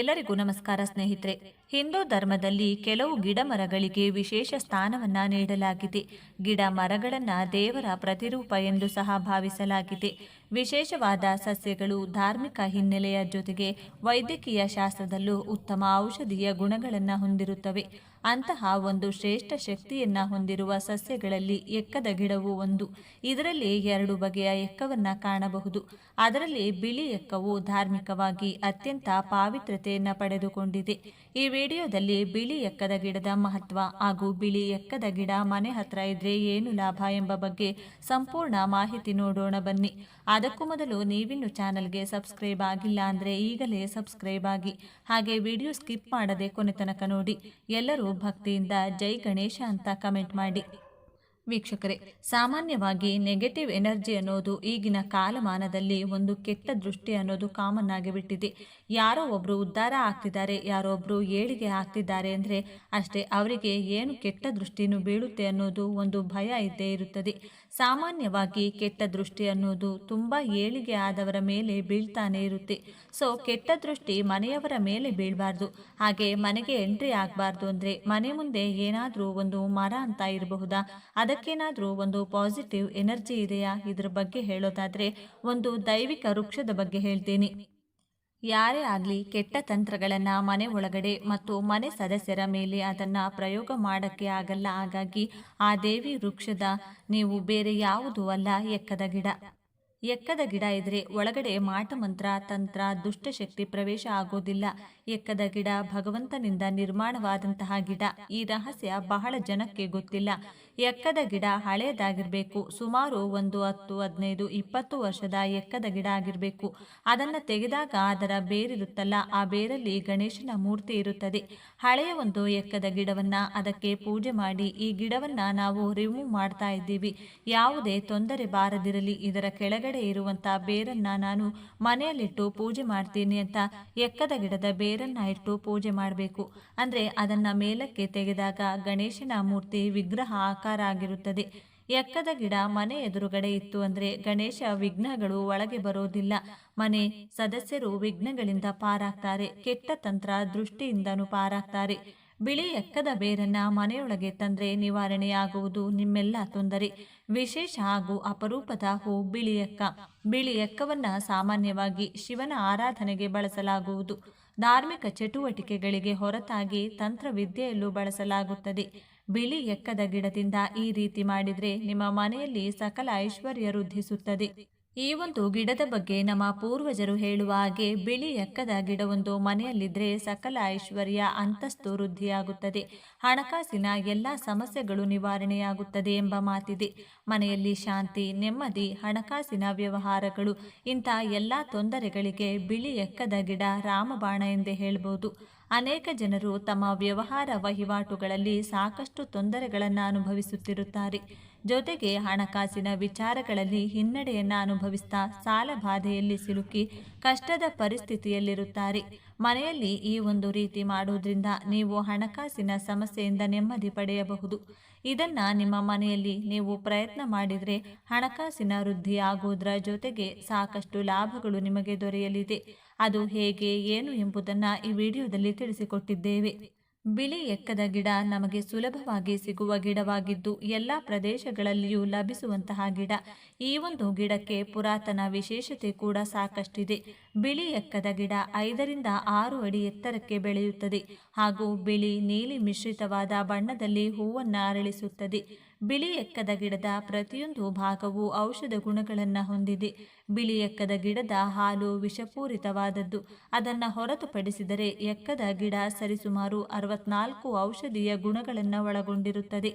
ಎಲ್ಲರಿಗೂ ನಮಸ್ಕಾರ ಸ್ನೇಹಿತರೆ. ಹಿಂದೂ ಧರ್ಮದಲ್ಲಿ ಕೆಲವು ಗಿಡ ಮರಗಳಿಗೆ ವಿಶೇಷ ಸ್ಥಾನವನ್ನ ನೀಡಲಾಗಿದೆ. ಗಿಡ ಮರಗಳನ್ನ ದೇವರ ಪ್ರತಿರೂಪ ಎಂದು ಸಹ ಭಾವಿಸಲಾಗಿದೆ. ವಿಶೇಷವಾದ ಸಸ್ಯಗಳು ಧಾರ್ಮಿಕ ಹಿನ್ನೆಲೆಯ ಜೊತೆಗೆ ವೈದ್ಯಕೀಯ ಶಾಸ್ತ್ರದಲ್ಲೂ ಉತ್ತಮ ಔಷಧೀಯ ಗುಣಗಳನ್ನು ಹೊಂದಿರುತ್ತವೆ. ಅಂತಹ ಒಂದು ಶ್ರೇಷ್ಠ ಶಕ್ತಿಯನ್ನ ಹೊಂದಿರುವ ಸಸ್ಯಗಳಲ್ಲಿ ಎಕ್ಕದ ಗಿಡವು ಒಂದು. ಇದರಲ್ಲಿ ಎರಡು ಬಗೆಯ ಎಕ್ಕವನ್ನು ಕಾಣಬಹುದು. ಅದರಲ್ಲಿ ಬಿಳಿ ಎಕ್ಕವು ಧಾರ್ಮಿಕವಾಗಿ ಅತ್ಯಂತ ಪಾವಿತ್ರತೆಯನ್ನ ಪಡೆದುಕೊಂಡಿದೆ. ಈ ವಿಡಿಯೋದಲ್ಲಿ ಬಿಳಿ ಎಕ್ಕದ ಗಿಡದ ಮಹತ್ವ ಹಾಗೂ ಬಿಳಿ ಎಕ್ಕದ ಗಿಡ ಮನೆ ಹತ್ರ ಇದ್ರೆ ಏನು ಲಾಭ ಎಂಬ ಬಗ್ಗೆ ಸಂಪೂರ್ಣ ಮಾಹಿತಿ ನೋಡೋಣ ಬನ್ನಿ. ಅದಕ್ಕೂ ಮೊದಲು ನೀವಿನ್ನು ಚಾನಲ್ಗೆ ಸಬ್ಸ್ಕ್ರೈಬ್ ಆಗಿಲ್ಲ ಅಂದರೆ ಈಗಲೇ ಸಬ್ಸ್ಕ್ರೈಬ್ ಆಗಿ. ಹಾಗೆ ವಿಡಿಯೋ ಸ್ಕಿಪ್ ಮಾಡದೆ ಕೊನೆ ತನಕ ನೋಡಿ. ಎಲ್ಲರೂ ಭಕ್ತಿಯಿಂದ ಜೈ ಗಣೇಶ ಅಂತ ಕಮೆಂಟ್ ಮಾಡಿ. ವೀಕ್ಷಕರೇ, ಸಾಮಾನ್ಯವಾಗಿ ನೆಗೆಟಿವ್ ಎನರ್ಜಿ ಅನ್ನೋದು ಈಗಿನ ಕಾಲಮಾನದಲ್ಲಿ ಒಂದು ಕೆಟ್ಟ ದೃಷ್ಟಿ ಅನ್ನೋದು ಕಾಮನ್ ಆಗಿಬಿಟ್ಟಿದೆ. ಯಾರೋ ಒಬ್ಬರು ಉದ್ಧಾರ ಆಗ್ತಿದ್ದಾರೆ, ಯಾರೋ ಒಬ್ಬರು ಏಳಿಗೆ ಆಗ್ತಿದ್ದಾರೆ ಅಂದರೆ ಅಷ್ಟೇ ಅವರಿಗೆ ಏನು ಕೆಟ್ಟ ದೃಷ್ಟಿಯನ್ನು ಬೀಳುತ್ತೆ ಅನ್ನೋದು ಒಂದು ಭಯ ಇದ್ದೇ ಇರುತ್ತದೆ. ಸಾಮಾನ್ಯವಾಗಿ ಕೆಟ್ಟ ದೃಷ್ಟಿ ಅನ್ನೋದು ತುಂಬ ಏಳಿಗೆ ಆದವರ ಮೇಲೆ ಬೀಳ್ತಾನೆ ಇರುತ್ತೆ. ಸೊ ಕೆಟ್ಟ ದೃಷ್ಟಿ ಮನೆಯವರ ಮೇಲೆ ಬೀಳಬಾರ್ದು. ಹಾಗೆ ಮನೆಗೆ ಎಂಟ್ರಿ ಆಗಬಾರ್ದು ಅಂದರೆ ಮನೆ ಮುಂದೆ ಏನಾದರೂ ಒಂದು ಮರ ಅಂತ ಇರಬಹುದಾ? ಅದಕ್ಕೇನಾದರೂ ಒಂದು ಪಾಸಿಟಿವ್ ಎನರ್ಜಿ ಇದೆಯಾ? ಇದರ ಬಗ್ಗೆ ಹೇಳೋದಾದರೆ ಒಂದು ದೈವಿಕ ವೃಕ್ಷದ ಬಗ್ಗೆ ಹೇಳ್ತೀನಿ. ಯಾರೇ ಆಗಲಿ ಕೆಟ್ಟ ತಂತ್ರಗಳನ್ನು ಮನೆ ಒಳಗಡೆ ಮತ್ತು ಮನೆ ಸದಸ್ಯರ ಮೇಲೆ ಅದನ್ನು ಪ್ರಯೋಗ ಮಾಡೋಕ್ಕೆ ಆಗಲ್ಲ. ಹಾಗಾಗಿ ಆ ದೇವಿ ವೃಕ್ಷದ ನೀವು ಬೇರೆ ಯಾವುದೂ ಅಲ್ಲ ಎಕ್ಕದ ಗಿಡ. ಎಕ್ಕದ ಗಿಡ ಇದ್ರೆ ಒಳಗಡೆ ಮಾಟಮಂತ್ರ, ತಂತ್ರ, ದುಷ್ಟಶಕ್ತಿ ಪ್ರವೇಶ ಆಗೋದಿಲ್ಲ. ಎಕ್ಕದ ಗಿಡ ಭಗವಂತನಿಂದ ನಿರ್ಮಾಣವಾದಂತಹ ಗಿಡ. ಈ ರಹಸ್ಯ ಬಹಳ ಜನಕ್ಕೆ ಗೊತ್ತಿಲ್ಲ. ಎಕ್ಕದ ಗಿಡ ಹಳೆಯದಾಗಿರಬೇಕು. ಸುಮಾರು ಒಂದು ಹತ್ತು, ಹದಿನೈದು, ಇಪ್ಪತ್ತು ವರ್ಷದ ಎಕ್ಕದ ಗಿಡ ಆಗಿರಬೇಕು. ಅದನ್ನು ತೆಗೆದಾಗ ಅದರ ಬೇರಿರುತ್ತಲ್ಲ. ಆ ಬೇರಲ್ಲಿ ಗಣೇಶನ ಮೂರ್ತಿ ಇರುತ್ತದೆ. ಹಳೆಯ ಒಂದು ಎಕ್ಕದ ಗಿಡವನ್ನ ಅದಕ್ಕೆ ಪೂಜೆ ಮಾಡಿ ಈ ಗಿಡವನ್ನ ನಾವು ರಿಮೂವ್ ಮಾಡ್ತಾ ಇದ್ದೀವಿ. ಯಾವುದೇ ತೊಂದರೆ ಬಾರದಿರಲಿ. ಇದರ ಕೆಳಗಡೆ ಇರುವಂತ ಬೇರನ್ನ ನಾನು ಮನೆಯಲ್ಲಿಟ್ಟು ಪೂಜೆ ಮಾಡ್ತೀನಿ ಅಂತ ಎಕ್ಕದ ಗಿಡದ ಬೇರನ್ನ ಇಟ್ಟು ಪೂಜೆ ಮಾಡಬೇಕು. ಅಂದ್ರೆ ಅದನ್ನ ಮೇಲಕ್ಕೆ ತೆಗೆದಾಗ ಗಣೇಶನ ಮೂರ್ತಿ ವಿಗ್ರಹ ಆಕಾರ ಆಗಿರುತ್ತದೆ. ಎಕ್ಕದ ಗಿಡ ಮನೆ ಎದುರುಗಡೆ ಇತ್ತು ಅಂದ್ರೆ ಗಣೇಶ ವಿಘ್ನಗಳು ಒಳಗೆ ಬರೋದಿಲ್ಲ. ಮನೆ ಸದಸ್ಯರು ವಿಘ್ನಗಳಿಂದ ಪಾರಾಗ್ತಾರೆ, ಕೆಟ್ಟ ತಂತ್ರ ದೃಷ್ಟಿಯಿಂದನೂ ಪಾರಾಗ್ತಾರೆ. ಬಿಳಿ ಎಕ್ಕದ ಬೇರನ್ನ ಮನೆಯೊಳಗೆ ತಂದ್ರೆ ನಿವಾರಣೆಯಾಗುವುದು ನಿಮ್ಮೆಲ್ಲ ತೊಂದರೆ. ವಿಶೇಷ ಹಾಗೂ ಅಪರೂಪದ ಹೂ ಬಿಳಿ ಎಕ್ಕ. ಬಿಳಿ ಎಕ್ಕವನ್ನ ಸಾಮಾನ್ಯವಾಗಿ ಶಿವನ ಆರಾಧನೆಗೆ ಬಳಸಲಾಗುವುದು. ಧಾರ್ಮಿಕ ಚಟುವಟಿಕೆಗಳಿಗೆ ಹೊರತಾಗಿ ತಂತ್ರ ವಿದ್ಯೆಯಲ್ಲೂ ಬಳಸಲಾಗುತ್ತದೆ. ಬಿಳಿ ಎಕ್ಕದ ಗಿಡದಿಂದ ಈ ರೀತಿ ಮಾಡಿದ್ರೆ ನಿಮ್ಮ ಮನೆಯಲ್ಲಿ ಸಕಲ ಐಶ್ವರ್ಯ ವೃದ್ಧಿಸುತ್ತದೆ. ಈ ಒಂದು ಗಿಡದ ಬಗ್ಗೆ ನಮ್ಮ ಪೂರ್ವಜರು ಹೇಳುವ ಹಾಗೆ ಬಿಳಿ ಎಕ್ಕದ ಗಿಡವೊಂದು ಮನೆಯಲ್ಲಿದ್ದರೆ ಸಕಲ ಐಶ್ವರ್ಯ, ಅಂತಸ್ತು ವೃದ್ಧಿಯಾಗುತ್ತದೆ. ಹಣಕಾಸಿನ ಎಲ್ಲ ಸಮಸ್ಯೆಗಳು ನಿವಾರಣೆಯಾಗುತ್ತದೆ ಎಂಬ ಮಾತಿದೆ. ಮನೆಯಲ್ಲಿ ಶಾಂತಿ, ನೆಮ್ಮದಿ, ಹಣಕಾಸಿನ ವ್ಯವಹಾರಗಳು, ಇಂಥ ಎಲ್ಲ ತೊಂದರೆಗಳಿಗೆ ಬಿಳಿ ಎಕ್ಕದ ಗಿಡ ರಾಮಬಾಣ ಎಂದೇ ಹೇಳಬಹುದು ಅನೇಕ ಜನರು ತಮ್ಮ ವ್ಯವಹಾರ ವಹಿವಾಟುಗಳಲ್ಲಿ ಸಾಕಷ್ಟು ತೊಂದರೆಗಳನ್ನು ಅನುಭವಿಸುತ್ತಿರುತ್ತಾರೆ. ಜೊತೆಗೆ ಹಣಕಾಸಿನ ವಿಚಾರಗಳಲ್ಲಿ ಹಿನ್ನಡೆಯನ್ನು ಅನುಭವಿಸ್ತಾ ಸಾಲ ಬಾಧೆಯಲ್ಲಿ ಸಿಲುಕಿ ಕಷ್ಟದ ಪರಿಸ್ಥಿತಿಯಲ್ಲಿರುತ್ತಾರೆ. ಮನೆಯಲ್ಲಿ ಈ ಒಂದು ರೀತಿ ಮಾಡುವುದರಿಂದ ನೀವು ಹಣಕಾಸಿನ ಸಮಸ್ಯೆಯಿಂದ ನೆಮ್ಮದಿ ಪಡೆಯಬಹುದು. ಇದನ್ನು ನಿಮ್ಮ ಮನೆಯಲ್ಲಿ ನೀವು ಪ್ರಯತ್ನ ಮಾಡಿದರೆ ಹಣಕಾಸಿನ ವೃದ್ಧಿ ಆಗುವುದರ ಜೊತೆಗೆ ಸಾಕಷ್ಟು ಲಾಭಗಳು ನಿಮಗೆ ದೊರೆಯಲಿದೆ. ಅದು ಹೇಗೆ, ಏನು ಎಂಬುದನ್ನು ಈ ವಿಡಿಯೋದಲ್ಲಿ ತಿಳಿಸಿಕೊಟ್ಟಿದ್ದೇವೆ. ಬಿಳಿ ಎಕ್ಕದ ಗಿಡ ನಮಗೆ ಸುಲಭವಾಗಿ ಸಿಗುವ ಗಿಡವಾಗಿದ್ದು ಎಲ್ಲ ಪ್ರದೇಶಗಳಲ್ಲಿಯೂ ಲಭಿಸುವಂತಹ ಗಿಡ. ಈ ಒಂದು ಗಿಡಕ್ಕೆ ಪುರಾತನ ವಿಶೇಷತೆ ಕೂಡ ಸಾಕಷ್ಟಿದೆ. ಬಿಳಿ ಎಕ್ಕದ ಗಿಡ ಐದರಿಂದ ಆರು ಅಡಿ ಎತ್ತರಕ್ಕೆ ಬೆಳೆಯುತ್ತದೆ ಹಾಗೂ ಬಿಳಿ ನೀಲಿ ಮಿಶ್ರಿತವಾದ ಬಣ್ಣದಲ್ಲಿ ಹೂವನ್ನು ಅರಳಿಸುತ್ತದೆ. ಬಿಳಿ ಎಕ್ಕದ ಗಿಡದ ಪ್ರತಿಯೊಂದು ಭಾಗವು ಔಷಧ ಗುಣಗಳನ್ನು ಹೊಂದಿದೆ. ಬಿಳಿ ಎಕ್ಕದ ಗಿಡದ ಹಾಲು ವಿಷಪೂರಿತವಾದದ್ದು. ಅದನ್ನು ಹೊರತುಪಡಿಸಿದರೆ ಎಕ್ಕದ ಗಿಡ ಸರಿಸುಮಾರು ಅರವತ್ನಾಲ್ಕು ಔಷಧೀಯ ಗುಣಗಳನ್ನು ಒಳಗೊಂಡಿರುತ್ತದೆ.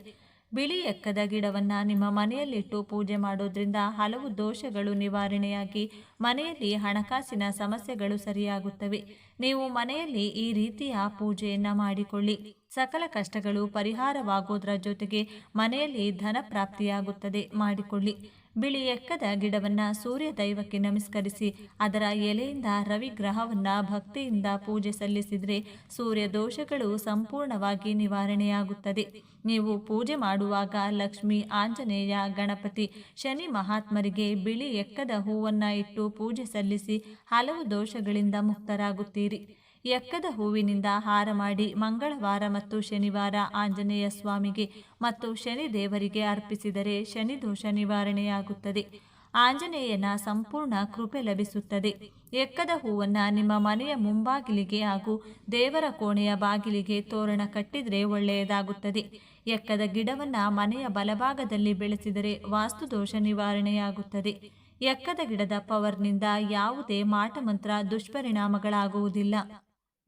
ಬಿಳಿ ಎಕ್ಕದ ಗಿಡವನ್ನು ನಿಮ್ಮ ಮನೆಯಲ್ಲಿಟ್ಟು ಪೂಜೆ ಮಾಡೋದ್ರಿಂದ ಹಲವು ದೋಷಗಳು ನಿವಾರಣೆಯಾಗಿ ಮನೆಯಲ್ಲಿ ಹಣಕಾಸಿನ ಸಮಸ್ಯೆಗಳು ಸರಿಯಾಗುತ್ತವೆ. ನೀವು ಮನೆಯಲ್ಲಿ ಈ ರೀತಿಯ ಪೂಜೆಯನ್ನು ಮಾಡಿಕೊಳ್ಳಿ. ಸಕಲ ಕಷ್ಟಗಳು ಪರಿಹಾರವಾಗೋದ್ರ ಜೊತೆಗೆ ಮನೆಯಲ್ಲಿ ಧನ ಪ್ರಾಪ್ತಿಯಾಗುತ್ತದೆ. ಮಾಡಿಕೊಳ್ಳಿ. ಬಿಳಿ ಎಕ್ಕದ ಗಿಡವನ್ನ ಸೂರ್ಯ ದೈವಕ್ಕೆ ನಮಸ್ಕರಿಸಿ, ಅದರ ಎಲೆಯಿಂದ ರವಿ ಗ್ರಹವನ್ನ ಭಕ್ತಿಯಿಂದ ಪೂಜೆ ಸಲ್ಲಿಸಿದರೆ ಸೂರ್ಯ ದೋಷಗಳು ಸಂಪೂರ್ಣವಾಗಿ ನಿವಾರಣೆಯಾಗುತ್ತದೆ. ನೀವು ಪೂಜೆ ಮಾಡುವಾಗ ಲಕ್ಷ್ಮಿ, ಆಂಜನೇಯ, ಗಣಪತಿ, ಶನಿ ಮಹಾತ್ಮರಿಗೆ ಬಿಳಿ ಎಕ್ಕದ ಹೂವನ್ನು ಇಟ್ಟು ಪೂಜೆ ಸಲ್ಲಿಸಿ ಹಲವು ದೋಷಗಳಿಂದ ಮುಕ್ತರಾಗುತ್ತೀರಿ. ಎಕ್ಕದ ಹೂವಿನಿಂದ ಹಾರ ಮಾಡಿ ಮಂಗಳವಾರ ಮತ್ತು ಶನಿವಾರ ಆಂಜನೇಯ ಸ್ವಾಮಿಗೆ ಮತ್ತು ಶನಿ ದೇವರಿಗೆ ಅರ್ಪಿಸಿದರೆ ಶನಿ ದೋಷ ನಿವಾರಣೆಯಾಗುತ್ತದೆ. ಆಂಜನೇಯನ ಸಂಪೂರ್ಣ ಕೃಪೆ ಲಭಿಸುತ್ತದೆ. ಎಕ್ಕದ ಹೂವನ್ನು ನಿಮ್ಮ ಮನೆಯ ಮುಂಬಾಗಿಲಿಗೆ ಹಾಗೂ ದೇವರ ಕೋಣೆಯ ಬಾಗಿಲಿಗೆ ತೋರಣ ಕಟ್ಟಿದರೆ ಒಳ್ಳೆಯದಾಗುತ್ತದೆ. ಎಕ್ಕದ ಗಿಡವನ್ನು ಮನೆಯ ಬಲಭಾಗದಲ್ಲಿ ಬೆಳೆಸಿದರೆ ವಾಸ್ತುದೋಷ ನಿವಾರಣೆಯಾಗುತ್ತದೆ. ಎಕ್ಕದ ಗಿಡದ ಪವರ್ನಿಂದ ಯಾವುದೇ ಮಾಟಮಂತ್ರ ದುಷ್ಪರಿಣಾಮಗಳಾಗುವುದಿಲ್ಲ.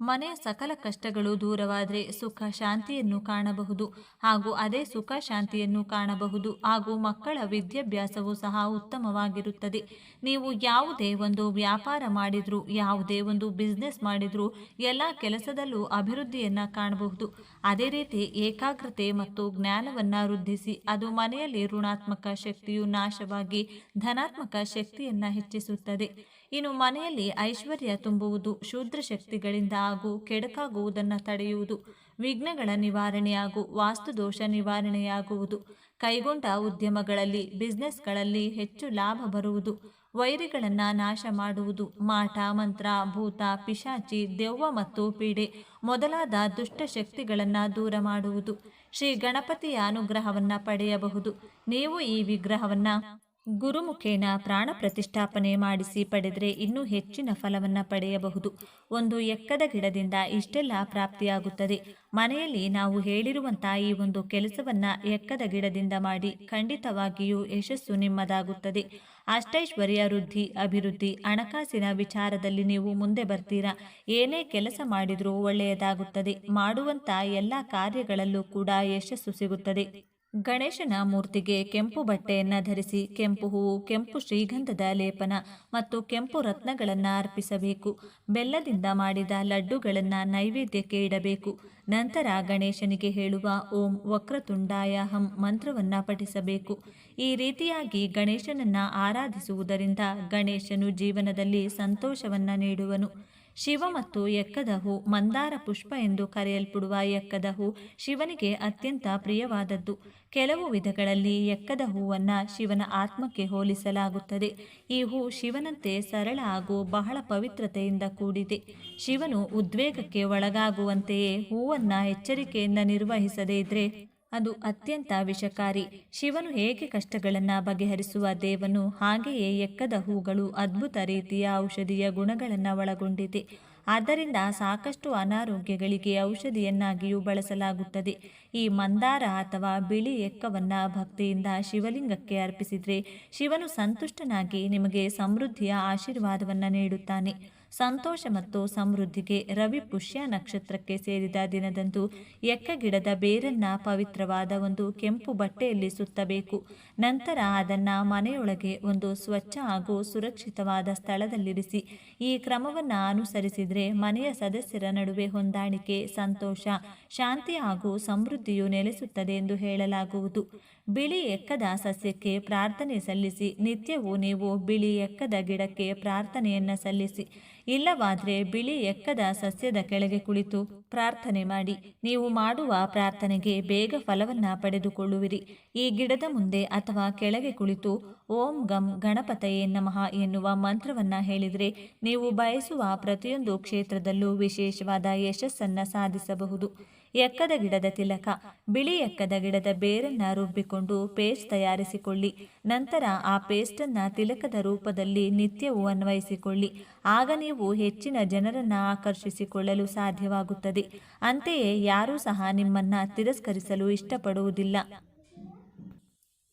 ಮನೆಯ ಸಕಲ ಕಷ್ಟಗಳು ದೂರವಾದರೆ ಸುಖ ಶಾಂತಿಯನ್ನು ಕಾಣಬಹುದು ಹಾಗೂ ಅದೇ ಸುಖ ಶಾಂತಿಯನ್ನು ಕಾಣಬಹುದು ಹಾಗೂ ಮಕ್ಕಳ ವಿದ್ಯಾಭ್ಯಾಸವೂ ಸಹ ಉತ್ತಮವಾಗಿರುತ್ತದೆ. ನೀವು ಯಾವುದೇ ಒಂದು ವ್ಯಾಪಾರ ಮಾಡಿದರೂ, ಯಾವುದೇ ಒಂದು ಬಿಸ್ನೆಸ್ ಮಾಡಿದರೂ ಎಲ್ಲ ಕೆಲಸದಲ್ಲೂ ಅಭಿವೃದ್ಧಿಯನ್ನು ಕಾಣಬಹುದು. ಅದೇ ರೀತಿ ಏಕಾಗ್ರತೆ ಮತ್ತು ಜ್ಞಾನವನ್ನು ವೃದ್ಧಿಸಿ ಅದು ಮನೆಯಲ್ಲಿ ಋಣಾತ್ಮಕ ಶಕ್ತಿಯು ನಾಶವಾಗಿ ಧನಾತ್ಮಕ ಶಕ್ತಿಯನ್ನು ಹೆಚ್ಚಿಸುತ್ತದೆ. ಇನ್ನು ಮನೆಯಲ್ಲಿ ಐಶ್ವರ್ಯ ತುಂಬುವುದು ಶೂದ್ರ ಶಕ್ತಿಗಳಿಂದ ಹಾಗೂ ಕೆಡಕಾಗುವುದನ್ನು ತಡೆಯುವುದು, ವಿಘ್ನಗಳ ನಿವಾರಣೆ ಹಾಗೂ ವಾಸ್ತುದೋಷ ನಿವಾರಣೆಯಾಗುವುದು, ಕೈಗೊಂಡ ಉದ್ಯಮಗಳಲ್ಲಿ, ಬಿಸ್ನೆಸ್ಗಳಲ್ಲಿ ಹೆಚ್ಚು ಲಾಭ ಬರುವುದು, ವೈರಿಗಳನ್ನು ನಾಶ ಮಾಡುವುದು, ಮಾಟ, ಮಂತ್ರ, ಭೂತ, ಪಿಶಾಚಿ, ದೆವ್ವ ಮತ್ತು ಪೀಡೆ ಮೊದಲಾದ ದುಷ್ಟ ಶಕ್ತಿಗಳನ್ನು ದೂರ ಮಾಡುವುದು. ಶ್ರೀ ಗಣಪತಿಯ ಅನುಗ್ರಹವನ್ನು ಪಡೆಯಬಹುದು. ನೀವು ಈ ವಿಗ್ರಹವನ್ನು ಗುರುಮುಖೇನ ಪ್ರಾಣ ಪ್ರತಿಷ್ಠಾಪನೆ ಮಾಡಿಸಿ ಪಡೆದರೆ ಇನ್ನೂ ಹೆಚ್ಚಿನ ಫಲವನ್ನು ಪಡೆಯಬಹುದು. ಒಂದು ಎಕ್ಕದ ಗಿಡದಿಂದ ಇಷ್ಟೆಲ್ಲ ಪ್ರಾಪ್ತಿಯಾಗುತ್ತದೆ. ಮನೆಯಲ್ಲಿ ನಾವು ಹೇಳಿರುವಂಥ ಈ ಒಂದು ಕೆಲಸವನ್ನು ಎಕ್ಕದ ಗಿಡದಿಂದ ಮಾಡಿ ಖಂಡಿತವಾಗಿಯೂ ಯಶಸ್ಸು ನಿಮ್ಮದಾಗುತ್ತದೆ. ಅಷ್ಟೈಶ್ವರ್ಯ ವೃದ್ಧಿ, ಅಭಿವೃದ್ಧಿ, ಹಣಕಾಸಿನ ವಿಚಾರದಲ್ಲಿ ನೀವು ಮುಂದೆ ಬರ್ತೀರಾ? ಏನೇ ಕೆಲಸ ಮಾಡಿದರೂ ಒಳ್ಳೆಯದಾಗುತ್ತದೆ. ಮಾಡುವಂಥ ಎಲ್ಲ ಕಾರ್ಯಗಳಲ್ಲೂ ಕೂಡ ಯಶಸ್ಸು ಸಿಗುತ್ತದೆ. ಗಣೇಶನ ಮೂರ್ತಿಗೆ ಕೆಂಪು ಬಟ್ಟೆಯನ್ನು ಧರಿಸಿ ಕೆಂಪು ಹೂವು ಕೆಂಪು ಶ್ರೀಗಂಧದ ಲೇಪನ ಮತ್ತು ಕೆಂಪು ರತ್ನಗಳನ್ನು ಅರ್ಪಿಸಬೇಕು. ಬೆಲ್ಲದಿಂದ ಮಾಡಿದ ಲಡ್ಡುಗಳನ್ನು ನೈವೇದ್ಯಕ್ಕೆ ಇಡಬೇಕು. ನಂತರ ಗಣೇಶನಿಗೆ ಹೇಳುವ ಓಂ ವಕ್ರತುಂಡಾಯ ಹಂ ಮಂತ್ರವನ್ನು ಪಠಿಸಬೇಕು. ಈ ರೀತಿಯಾಗಿ ಗಣೇಶನನ್ನು ಆರಾಧಿಸುವುದರಿಂದ ಗಣೇಶನು ಜೀವನದಲ್ಲಿ ಸಂತೋಷವನ್ನು ನೀಡುವನು. ಶಿವ ಮತ್ತು ಎಕ್ಕದ ಹೂ ಮಂದಾರ ಪುಷ್ಪ ಎಂದು ಕರೆಯಲ್ಪಡುವ ಎಕ್ಕದ ಹೂ ಶಿವನಿಗೆ ಅತ್ಯಂತ ಪ್ರಿಯವಾದದ್ದು. ಕೆಲವು ವಿಧಗಳಲ್ಲಿ ಎಕ್ಕದ ಹೂವನ್ನು ಶಿವನ ಆತ್ಮಕ್ಕೆ ಹೋಲಿಸಲಾಗುತ್ತದೆ. ಈ ಹೂ ಶಿವನಂತೆ ಸರಳ ಹಾಗೂ ಬಹಳ ಪವಿತ್ರತೆಯಿಂದ ಕೂಡಿದೆ. ಶಿವನು ಉದ್ವೇಗಕ್ಕೆ ಒಳಗಾಗುವಂತೆಯೇ ಹೂವನ್ನು ಎಚ್ಚರಿಕೆಯಿಂದ ನಿರ್ವಹಿಸದೇ ಇದ್ರೆ ಅದು ಅತ್ಯಂತ ವಿಷಕಾರಿ. ಶಿವನು ಹೇಗೆ ಕಷ್ಟಗಳನ್ನು ಬಗೆಹರಿಸುವ ದೇವನು ಹಾಗೆಯೇ ಎಕ್ಕದ ಹೂಗಳು ಅದ್ಭುತ ರೀತಿಯ ಔಷಧೀಯ ಗುಣಗಳನ್ನು ಒಳಗೊಂಡಿದೆ. ಆದ್ದರಿಂದ ಸಾಕಷ್ಟು ಅನಾರೋಗ್ಯಗಳಿಗೆ ಔಷಧಿಯನ್ನಾಗಿಯೂ ಬಳಸಲಾಗುತ್ತದೆ. ಈ ಮಂದಾರ ಅಥವಾ ಬಿಳಿ ಎಕ್ಕವನ್ನು ಭಕ್ತಿಯಿಂದ ಶಿವಲಿಂಗಕ್ಕೆ ಅರ್ಪಿಸಿದರೆ ಶಿವನು ಸಂತುಷ್ಟನಾಗಿ ನಿಮಗೆ ಸಮೃದ್ಧಿಯ ಆಶೀರ್ವಾದವನ್ನು ನೀಡುತ್ತಾನೆ. ಸಂತೋಷ ಮತ್ತು ಸಮೃದ್ಧಿಗೆ ರವಿ ಪುಷ್ಯ ನಕ್ಷತ್ರಕ್ಕೆ ಸೇರಿದ ದಿನದಂದು ಎಕ್ಕಗಿಡದ ಬೇರನ್ನ ಪವಿತ್ರವಾದ ಒಂದು ಕೆಂಪು ಬಟ್ಟೆಯಲ್ಲಿ ಸುತ್ತಬೇಕು. ನಂತರ ಅದನ್ನು ಮನೆಯೊಳಗೆ ಒಂದು ಸ್ವಚ್ಛ ಹಾಗೂ ಸುರಕ್ಷಿತವಾದ ಸ್ಥಳದಲ್ಲಿರಿಸಿ, ಈ ಕ್ರಮವನ್ನು ಅನುಸರಿಸಿದರೆ ಮನೆಯ ಸದಸ್ಯರ ನಡುವೆ ಹೊಂದಾಣಿಕೆ, ಸಂತೋಷ, ಶಾಂತಿ ಹಾಗೂ ಸಮೃದ್ಧಿಯು ನೆಲೆಸುತ್ತದೆ ಎಂದು ಹೇಳಲಾಗುವುದು. ಬಿಳಿ ಎಕ್ಕದ ಸಸ್ಯಕ್ಕೆ ಪ್ರಾರ್ಥನೆ ಸಲ್ಲಿಸಿ, ನಿತ್ಯವೂ ನೀವು ಬಿಳಿ ಎಕ್ಕದ ಗಿಡಕ್ಕೆ ಪ್ರಾರ್ಥನೆಯನ್ನು ಸಲ್ಲಿಸಿ ಇಲ್ಲವಾದರೆ ಬಿಳಿ ಎಕ್ಕದ ಸಸ್ಯದ ಕೆಳಗೆ ಕುಳಿತು ಪ್ರಾರ್ಥನೆ ಮಾಡಿ, ನೀವು ಮಾಡುವ ಪ್ರಾರ್ಥನೆಗೆ ಬೇಗ ಫಲವನ್ನು ಪಡೆದುಕೊಳ್ಳುವಿರಿ. ಈ ಗಿಡದ ಮುಂದೆ ಅಥವಾ ಕೆಳಗೆ ಕುಳಿತು ಓಂ ಗಂ ಗಣಪತಯೇ ನಮಃ ಎನ್ನುವ ಮಂತ್ರವನ್ನು ಹೇಳಿದರೆ ನೀವು ಬಯಸುವ ಪ್ರತಿಯೊಂದು ಕ್ಷೇತ್ರದಲ್ಲೂ ವಿಶೇಷವಾದ ಯಶಸ್ಸನ್ನು ಸಾಧಿಸಬಹುದು. ಎಕ್ಕದ ಗಿಡದ ತಿಲಕ, ಬಿಳಿ ಎಕ್ಕದ ಗಿಡದ ಬೇರನ್ನು ರುಬ್ಬಿಕೊಂಡು ಪೇಸ್ಟ್ ತಯಾರಿಸಿಕೊಳ್ಳಿ. ನಂತರ ಆ ಪೇಸ್ಟನ್ನು ತಿಲಕದ ರೂಪದಲ್ಲಿ ನಿತ್ಯವೂ ಅನ್ವಯಿಸಿಕೊಳ್ಳಿ. ಆಗ ನೀವು ಹೆಚ್ಚಿನ ಜನರನ್ನು ಆಕರ್ಷಿಸಿಕೊಳ್ಳಲು ಸಾಧ್ಯವಾಗುತ್ತದೆ. ಅಂತೆಯೇ ಯಾರೂ ಸಹ ನಿಮ್ಮನ್ನು ತಿರಸ್ಕರಿಸಲು ಇಷ್ಟಪಡುವುದಿಲ್ಲ.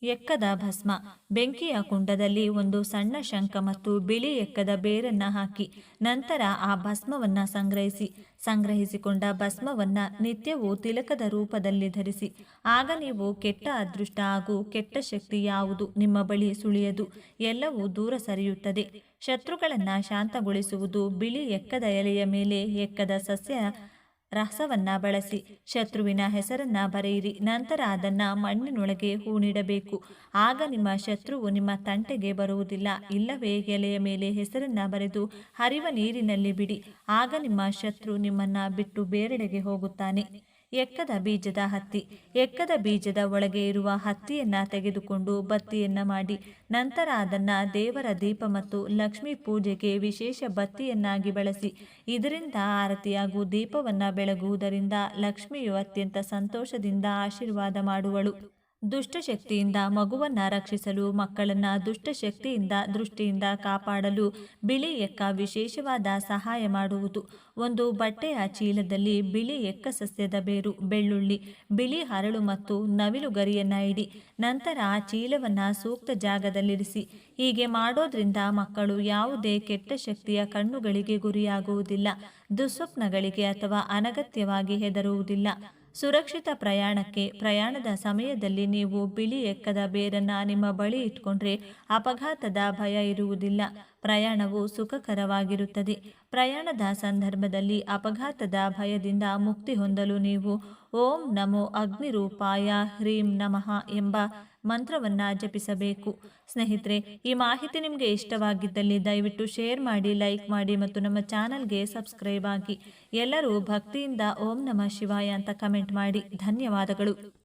ಎಕ್ಕದ ಭಸ್ಮ. ಬೆಂಕಿಯ ಕುಂಡದಲ್ಲಿ ಒಂದು ಸಣ್ಣ ಶಂಖ ಮತ್ತು ಬಿಳಿ ಎಕ್ಕದ ಬೇರನ್ನು ಹಾಕಿ, ನಂತರ ಆ ಭಸ್ಮವನ್ನು ಸಂಗ್ರಹಿಸಿ, ಸಂಗ್ರಹಿಸಿಕೊಂಡ ಭಸ್ಮವನ್ನ ನಿತ್ಯವೂ ತಿಲಕದ ರೂಪದಲ್ಲಿ ಧರಿಸಿ, ಆಗ ನೀವು ಕೆಟ್ಟ ಅದೃಷ್ಟ ಹಾಗೂ ಕೆಟ್ಟ ಶಕ್ತಿ ಯಾವುದು ನಿಮ್ಮ ಬಳಿ ಸುಳಿಯದು, ಎಲ್ಲವೂ ದೂರ ಸರಿಯುತ್ತದೆ. ಶತ್ರುಗಳನ್ನು ಶಾಂತಗೊಳಿಸುವುದು ಬಿಳಿ ಎಕ್ಕದ ಎಲೆಯ ಮೇಲೆ ಎಕ್ಕದ ಸಸ್ಯ ರಸವನ್ನ ಬಳಸಿ, ಶತ್ರುವಿನ ಹೆಸರನ್ನ ಬರೆಯಿರಿ, ನಂತರ ಅದನ್ನ ಮಣ್ಣಿನೊಳಗೆ ಹೂಣಿಡಬೇಕು. ಆಗ ನಿಮ್ಮ ಶತ್ರುವು ನಿಮ್ಮ ತಂಟೆಗೆ ಬರುವುದಿಲ್ಲ. ಇಲ್ಲವೇ ಎಲೆಯ ಮೇಲೆ ಹೆಸರನ್ನ ಬರೆದು ಹರಿವ ನೀರಿನಲ್ಲಿ ಬಿಡಿ. ಆಗ ನಿಮ್ಮ ಶತ್ರು ನಿಮ್ಮನ್ನ ಬಿಟ್ಟು ಬೇರೆಡೆಗೆ ಹೋಗುತ್ತಾನೆ. ಎಕ್ಕದ ಬೀಜದ ಹತ್ತಿ. ಎಕ್ಕದ ಬೀಜದ ಒಳಗೆ ಇರುವ ಹತ್ತಿಯನ್ನ ತೆಗೆದುಕೊಂಡು ಬತ್ತಿಯನ್ನ ಮಾಡಿ. ನಂತರ ಅದನ್ನ ದೇವರ ದೀಪ ಮತ್ತು ಲಕ್ಷ್ಮೀ ಪೂಜೆಗೆ ವಿಶೇಷ ಬತ್ತಿಯನ್ನಾಗಿ ಬಳಸಿ. ಇದರಿಂದ ಆರತಿ ಹಾಗೂ ದೀಪವನ್ನ ಬೆಳಗುವುದರಿಂದ ಲಕ್ಷ್ಮಿಯು ಅತ್ಯಂತ ಸಂತೋಷದಿಂದ ಆಶೀರ್ವಾದ ಮಾಡುವಳು. ದುಷ್ಟಶಕ್ತಿಯಿಂದ ಮಗುವನ್ನ ರಕ್ಷಿಸಲು, ಮಕ್ಕಳನ್ನ ದುಷ್ಟಶಕ್ತಿಯಿಂದ ದೃಷ್ಟಿಯಿಂದ ಕಾಪಾಡಲು ಬಿಳಿ ಎಕ್ಕ ವಿಶೇಷವಾದ ಸಹಾಯ ಮಾಡುವುದು. ಒಂದು ಬಟ್ಟೆಯ ಚೀಲದಲ್ಲಿ ಬಿಳಿ ಎಕ್ಕ ಸಸ್ಯದ ಬೇರು, ಬೆಳ್ಳುಳ್ಳಿ, ಬಿಳಿ ಹರಳು ಮತ್ತು ನವಿಲು ಗರಿಯನ್ನ ಇಡಿ, ನಂತರ ಆ ಚೀಲವನ್ನ ಸೂಕ್ತ ಜಾಗದಲ್ಲಿರಿಸಿ. ಹೀಗೆ ಮಾಡೋದ್ರಿಂದ ಮಕ್ಕಳು ಯಾವುದೇ ಕೆಟ್ಟ ಶಕ್ತಿಯ ಕಣ್ಣುಗಳಿಗೆ ಗುರಿಯಾಗುವುದಿಲ್ಲ, ದುಸ್ವಪ್ನಗಳಿಗೆ ಅಥವಾ ಅನಗತ್ಯವಾಗಿ ಹೆದರುವುದಿಲ್ಲ. ಸುರಕ್ಷಿತ ಪ್ರಯಾಣಕ್ಕೆ ಪ್ರಯಾಣದ ಸಮಯದಲ್ಲಿ ನೀವು ಬಿಳಿ ಎಕ್ಕದ ಬೇರನ್ನು ನಿಮ್ಮ ಬಳಿ ಇಟ್ಕೊಂಡ್ರೆ ಅಪಘಾತದ ಭಯ ಇರುವುದಿಲ್ಲ. ಪ್ರಯಾಣವು ಸುಖಕರವಾಗಿರುತ್ತದೆ. ಪ್ರಯಾಣದ ಸಂದರ್ಭದಲ್ಲಿ ಅಪಘಾತದ ಭಯದಿಂದ ಮುಕ್ತಿ ಹೊಂದಲು ನೀವು ಓಂ ನಮೋ ಅಗ್ನಿರೂಪಾಯ ಹ್ರೀಂ ನಮಃ ಎಂಬ ಮಂತ್ರವನ್ನ ಜಪಿಸಬೇಕು. ಸ್ನೇಹಿತರೆ, ಈ ಮಾಹಿತಿ ನಿಮಗೆ ಇಷ್ಟವಾಗಿದ್ದಲ್ಲಿ ದಯವಿಟ್ಟು ಶೇರ್ ಮಾಡಿ, ಲೈಕ್ ಮಾಡಿ ಮತ್ತು ನಮ್ಮ ಚಾನಲ್ಗೆ ಸಬ್ಸ್ಕ್ರೈಬ್ ಆಗಿ. ಎಲ್ಲರೂ ಭಕ್ತಿಯಿಂದ ಓಂ ನಮಃ ಶಿವಾಯ ಅಂತ ಕಮೆಂಟ್ ಮಾಡಿ. ಧನ್ಯವಾದಗಳು.